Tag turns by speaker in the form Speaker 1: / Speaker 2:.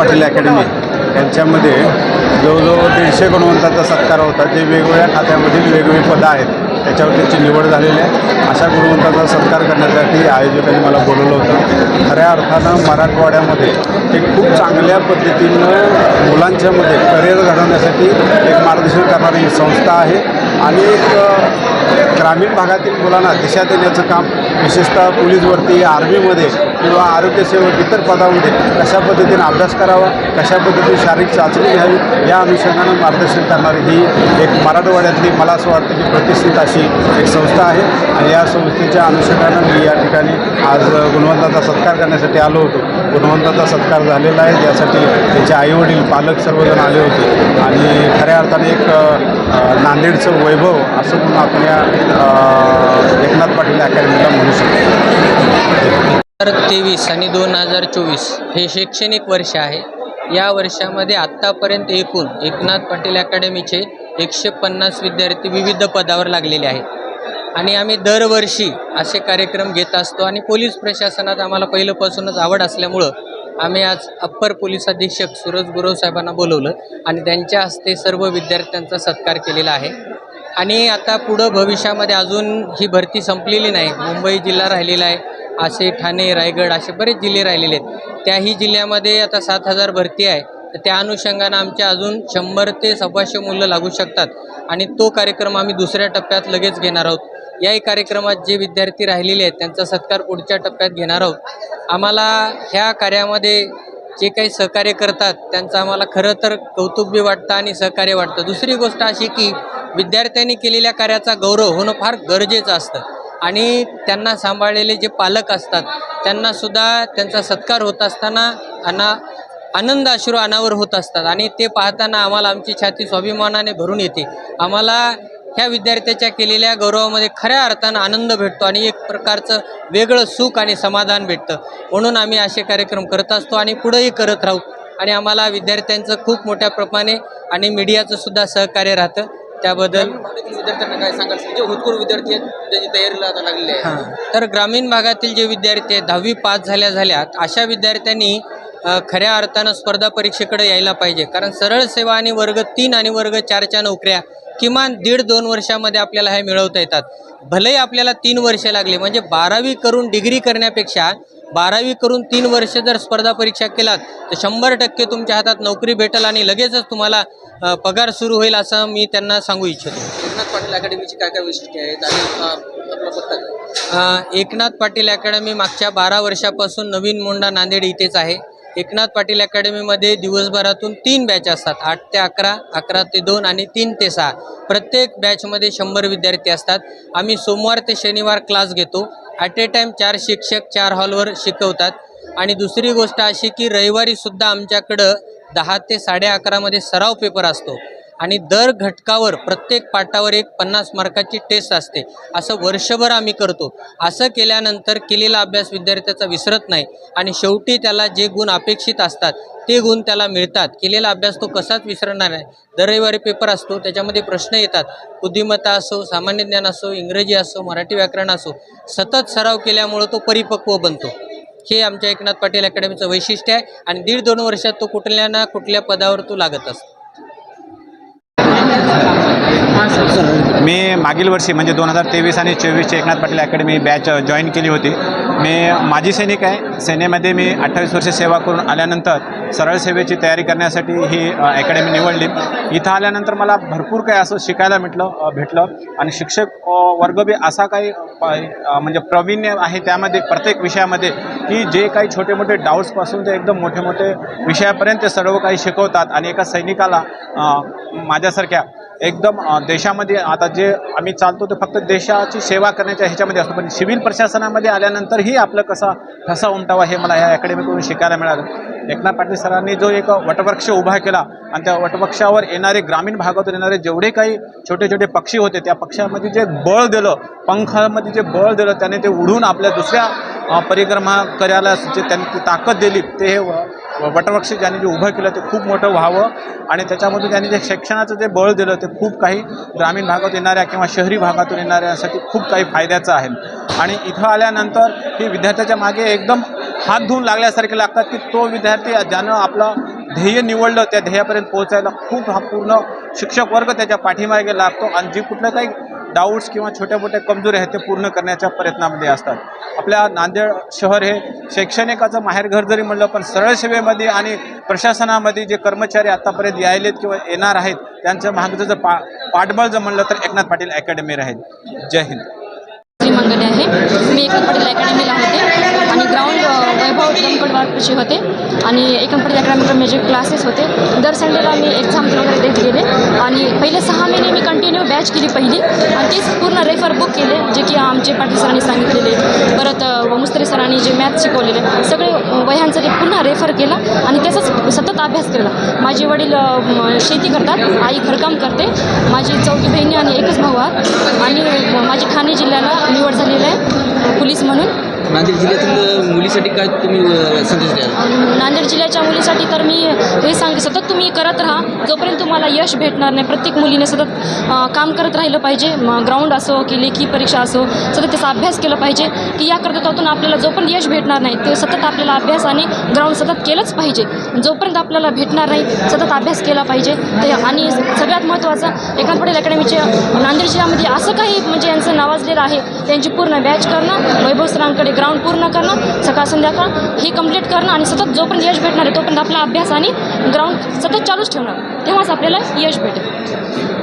Speaker 1: Patil academy. यांच्यामध्ये जवळजवळ दीडशे गुणवंताचा सत्कार होता. जे वेगवेगळ्या खात्यामधील वेगवेगळी पदं आहेत त्याच्यावर त्यांची निवड झालेली आहे. अशा गुणवंताचा सत्कार करण्यासाठी आयोजकांनी मला बोलवलं होतं. खऱ्या अर्थानं मराठवाड्यामध्ये एक खूप चांगल्या पद्धतीनं मुलांच्यामध्ये करिअर घडवण्यासाठी एक मार्गदर्शन करणारी संस्था आहे आणि एक ग्रामीण भागातील मुलांना दिशा देण्याचं काम विशेषतः पोलीस भरती आर्मीमध्ये किंवा आरोग्यसेवक इतर पदामध्ये कशा पद्धतीने अभ्यास करावा कशा पद्धतीने शारीरिक चाचणी घ्यावी या अनुषंगानं मार्गदर्शन करणारी ही एक मराठवाड्यातली मला असं वाटतं की प्रतिष्ठित अशी एक संस्था आहे. आणि या संस्थेच्या अनुषंगानं मी या ठिकाणी आज गुणवंताचा सत्कार करण्यासाठी आलो होतो. गुणवंताचा सत्कार झालेला आहे. यासाठी त्याचे आईवडील पालक सर्वजण आले होते. आणि खऱ्या अर्थाने एक नांदेडचं वैभव असं म्हणून आपण या एकनाथ पाटील अकॅडमीला म्हणू शकतो.
Speaker 2: हजार तेवीस आणि दोन हजार चोवीस हे शैक्षणिक वर्ष आहे. या वर्षामध्ये आत्तापर्यंत एकूण एकनाथ पाटील अकॅडमीचे एकशे पन्नास विद्यार्थी विविध पदावर लागलेले आहेत. आणि आम्ही दरवर्षी असे कार्यक्रम घेत असतो आणि पोलीस प्रशासनात आम्हाला पहिल्यापासूनच आवड असल्यामुळं आम्ही आज अप्पर पोलीस अधीक्षक सूरज गुरव साहेबांना बोलवलं आणि त्यांच्या हस्ते सर्व विद्यार्थ्यांचा सत्कार केलेला आहे. आणि आता पुढं भविष्यामध्ये अजून ही भरती संपलेली नाही. मुंबई जिल्हा राहिलेला आहे. असे ठाणे रायगड असे बरेच जिल्हे राहिलेले आहेत. त्याही जिल्ह्यामध्ये आता सात हजार भरती आहे. तर त्या अनुषंगानं आमच्या अजून शंभर ते सव्वाशे मुलं लागू शकतात. आणि तो कार्यक्रम आम्ही दुसऱ्या टप्प्यात लगेच घेणार आहोत. याही कार्यक्रमात जे विद्यार्थी राहिलेले आहेत त्यांचा सत्कार पुढच्या टप्प्यात घेणार आहोत. आम्हाला ह्या कार्यामध्ये जे काही सहकार्य करतात त्यांचं आम्हाला खरं तर कौतुक बी वाटतं आणि सहकार्य वाटतं. दुसरी गोष्ट अशी की विद्यार्थ्यांनी केलेल्या कार्याचा गौरव होणं फार गरजेचं असतं. आणि त्यांना सांभाळलेले जे पालक असतात त्यांनासुद्धा त्यांचा सत्कार होत असताना अना आनंद अश्रू अनावर होत असतात. आणि ते पाहताना आम्हाला आमची छाती स्वाभिमानाने भरून येते. आम्हाला ह्या विद्यार्थ्याच्या केलेल्या गौरवामध्ये खऱ्या अर्थानं आनंद भेटतो आणि एक प्रकारचं वेगळं सुख आणि समाधान भेटतं. म्हणून आम्ही असे कार्यक्रम करत असतो आणि पुढंही करत राहू. आणि आम्हाला विद्यार्थ्यांचं खूप मोठ्या प्रमाणे आणि मीडियाचं सुद्धा सहकार्य राहतं. त्याबद्दल
Speaker 3: विद्यार्थ्यांना काय सांगाल? जे होतकूर विद्यार्थी आहेत त्याची तयारीला आता लागलेली आहे.
Speaker 2: तर ग्रामीण भागातील जे विद्यार्थी आहेत दहावी पास झाल्या झाल्यात अशा विद्यार्थ्यांनी खऱ्या अर्थानं स्पर्धा परीक्षेकडे यायला पाहिजे. कारण सरळ सेवा आणि वर्ग तीन आणि वर्ग चारच्या नोकऱ्या किमान दीड दोन वर्षामध्ये आपल्याला हे मिळवता येतात. भलेही आपल्याला तीन वर्ष लागले म्हणजे बारावी करून डिग्री करण्यापेक्षा बारावी करून तीन वर्ष जर स्पर्धा परीक्षा केलात तर शंभर टक्के तुमच्या हातात नोकरी भेटेल आणि लगेचच तुम्हाला पगार सुरू होईल असं मी त्यांना सांगू इच्छितो.
Speaker 3: एकनाथ पाटील अकॅडमीची काय काय वैशिष्ट्ये आहेत आणि
Speaker 2: एकनाथ पाटील अकॅडमी मागच्या बारा वर्षापासून नवीन मोंडा नांदेड इथेच आहे. एकनाथ पाटील अकॅडमीमध्ये दिवसभरातून तीन बॅच असतात. आठ ते अकरा अकरा ते दोन आणि तीन ते सहा. प्रत्येक बॅचमध्ये शंभर विद्यार्थी असतात. आम्ही सोमवार ते शनिवार क्लास घेतो. ॲट ए टाईम चार शिक्षक चार हॉलवर शिकवतात. आणि दुसरी गोष्ट अशी की रविवारीसुद्धा आमच्याकडं दहा ते साडे अकरामध्ये सराव पेपर असतो. आणि दर घटकावर प्रत्येक पाठावर एक पन्नास मार्काची टेस्ट असते. असं वर्षभर आम्ही करतो. असं केल्यानंतर केलेला अभ्यास विद्यार्थ्याचा विसरत नाही आणि शेवटी त्याला जे गुण अपेक्षित असतात ते गुण त्याला मिळतात. केलेला अभ्यास तो कसाच विसरणार नाही. दर रविवारी पेपर असतो त्याच्यामध्ये प्रश्न येतात. बुद्धिमत्ता असो सामान्य ज्ञान असो इंग्रजी असो मराठी व्याकरण असो सतत सराव केल्यामुळं तो परिपक्व बनतो. हे आमच्या एकनाथ पाटील अकॅडमीचं वैशिष्ट्य आहे आणि दीड दोन वर्षात तो कुठल्या ना कुठल्या पदावर तो लागत असतो.
Speaker 4: मी मागील वर्षी म्हणजे दोन हजार तेवीस आणि चोवीसची Eknath Patil academy batch join केली होती. मी माजी सैनिक आहे. सेनेमध्ये मी अठ्ठावीस वर्ष सेवा करून आल्यानंतर सरळ सेवेची तयारी करण्यासाठी ही अकॅडमी निवडली. इथं आल्यानंतर मला भरपूर काही असं शिकायला भेटलं भेटलं. आणि शिक्षक वर्ग बी असा काही प- म्हणजे प्रवीण्य आहे त्यामध्ये प्रत्येक विषयामध्ये की जे काही छोटे मोठे डाऊट्सपासून ते एकदम मोठे मोठे विषयापर्यंत ते सर्व काही शिकवतात. आणि एका सैनिकाला माझ्यासारख्या एकदम देशामध्ये आता जे आम्ही चालतो ते फक्त देशाची सेवा करण्याच्या ह्याच्यामध्ये असतो. पण सिव्हिल प्रशासनामध्ये आल्यानंतरही आपलं कसा ठसा उमटावा हे मला या अकॅडमीकडून शिकायला मिळालं. एकनाथ पाटील सरांनी जो एक वटवृक्ष उभा केला आणि त्या वटवृक्षावर येणारे ग्रामीण भागातून येणारे जेवढे काही छोटे छोटे पक्षी होते त्या पक्षामध्ये जे बळ दिलं पंखामध्ये जे बळ दिलं त्याने ते उडून आपल्या दुसऱ्या परिक्रमा करायला जे त्यांनी ती ताकद दिली ते हे वटवृक्ष ज्यांनी जे उभं केलं ते खूप मोठं व्हावं. आणि त्याच्यामधून त्यांनी जे शिक्षणाचं जे बळ दिलं ते खूप काही ग्रामीण भागात येणाऱ्या किंवा शहरी भागातून येणाऱ्यासाठी खूप काही फायद्याचं आहे. आणि इथं आल्यानंतर ही विद्यार्थ्याच्या मागे एकदम हात धुवून लागल्यासारखे लागतात की तो विद्यार्थी ज्यानं आपलं ध्येय निवडलं त्या ध्येयापर्यंत पोहोचायला खूप हा पूर्ण शिक्षक वर्ग त्याच्या पाठीमागे लागतो. आणि जे कुठलं काही डाऊट्स किंवा छोट्या मोठ्या कमजोरी आहेत ते पूर्ण करण्याच्या प्रयत्नामध्ये असतात. आपल्या नांदेड शहर हे शैक्षणिकाचं माहेरघर जरी म्हणलं पण सरळ सेवेमध्ये आणि प्रशासनामध्ये जे कर्मचारी आतापर्यंत यायलेत किंवा येणार आहेत त्यांचं मागचं जर पा पाठबळ जर म्हणलं तर एकनाथ पाटील अकॅडमी राहील. जय हिंद.
Speaker 5: मंगले आहे मी एकनाथ पाटील अकॅडमीला होते आणि ग्राउंड अ, वैभव दमकडवारपाशी होते आणि एकनाथ पाटील अकॅडमीकडे माझे क्लासेस होते. दर संडेला मी एक्झाम वगैरे देत गेले आणि पहिले सहा बॅच केली पहिली आणि तेच पूर्ण रेफर बुक केले जे की आमचे पाटील सरांनी सांगितलेले. परत अ, सरांनी जे मॅथ शिकवलेले सगळे वह्यांसाठी वह्यांचं ते पुन्हा रेफर केला आणि त्याचाच सतत अभ्यास केला. माझे वडील शेती करतात आई घरकाम करते माझी चौथी बहिणी आणि एकच भाऊ आहेत आणि माझी ठाणे जिल्ह्याला निवड झालेली आहे पोलीस म्हणून.
Speaker 3: नांदेड जिल्ह्यातील मुलीसाठी काय तुम्ही संदेश द्याल?
Speaker 5: नांदेड जिल्ह्याच्या मुलीसाठी तर मी हे सांगते सतत तुम्ही करत राहा. जोपर्यंत तुम्हाला यश भेटणार नाही प्रत्येक मुलीने सतत काम करत राहिलं पाहिजे. ग्राउंड असो की लेखी परीक्षा असो सतत त्याचा अभ्यास केला पाहिजे की या कर्तृत्वातून आपल्याला जोपर्यंत यश भेटणार नाही ते सतत आपल्याला अभ्यास आणि ग्राउंड सतत केलंच पाहिजे. जोपर्यंत आपल्याला भेटणार नाही सतत अभ्यास केला पाहिजे. ते आणि सगळ्यात महत्त्वाचं एकनाथ पटेल अकॅडमीचे नांदेड जिल्ह्यामध्ये असं काही म्हणजे यांचं नावाजलेलं आहे त्यांची पूर्ण बॅच करणं वैभव सरांकडे ग्राउंड पूर्ण करणं सकाळ संध्याकाळ हे कंप्लीट करणं आणि सतत जोपर्यंत यश भेटणार आहे तोपर्यंत आपला अभ्यास आणि ग्राउंड सतत चालूच ठेवणं तेव्हाच आपल्याला यश भेटेल.